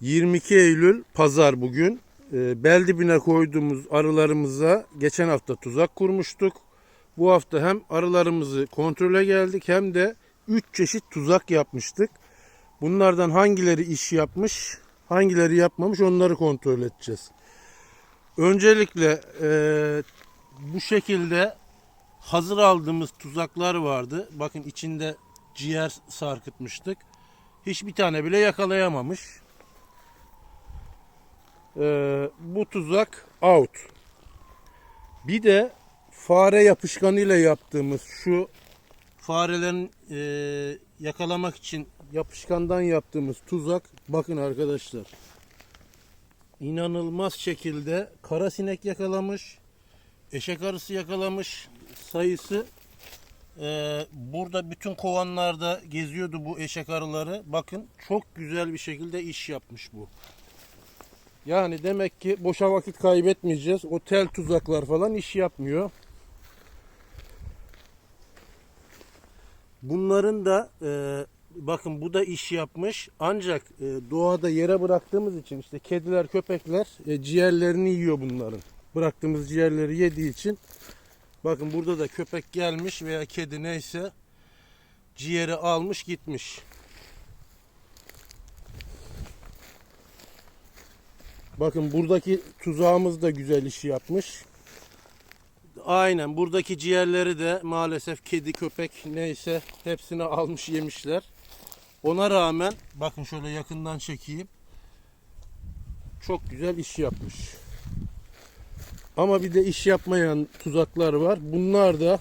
22 Eylül pazar bugün. Ee, bel koyduğumuz arılarımıza geçen hafta tuzak kurmuştuk. Bu hafta hem arılarımızı kontrole geldik hem de 3 çeşit tuzak yapmıştık. Bunlardan hangileri iş yapmış, hangileri yapmamış onları kontrol edeceğiz. Öncelikle e, bu şekilde hazır aldığımız tuzaklar vardı. Bakın içinde ciğer sarkıtmıştık. Hiçbir tane bile yakalayamamış. Ee, bu tuzak out. Bir de fare yapışkanıyla yaptığımız şu farelerin e, yakalamak için yapışkandan yaptığımız tuzak bakın arkadaşlar. İnanılmaz şekilde kara sinek yakalamış eşek arısı yakalamış sayısı. E, burada bütün kovanlarda geziyordu bu eşek arıları. Bakın çok güzel bir şekilde iş yapmış bu yani demek ki boşa vakit kaybetmeyeceğiz. O tel tuzaklar falan iş yapmıyor. Bunların da e, bakın bu da iş yapmış. Ancak e, doğada yere bıraktığımız için işte kediler, köpekler e, ciğerlerini yiyor bunların. Bıraktığımız ciğerleri yediği için bakın burada da köpek gelmiş veya kedi neyse ciğeri almış gitmiş. Bakın buradaki tuzağımız da güzel iş yapmış. Aynen buradaki ciğerleri de maalesef kedi köpek neyse hepsini almış yemişler. Ona rağmen bakın şöyle yakından çekeyim. Çok güzel iş yapmış. Ama bir de iş yapmayan tuzaklar var. Bunlar da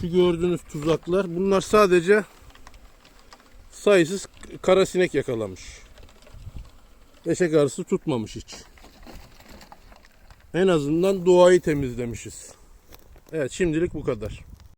şu gördüğünüz tuzaklar. Bunlar sadece sayısız karasinek yakalamış. Eşek arısı tutmamış hiç. En azından doğayı temizlemişiz. Evet şimdilik bu kadar.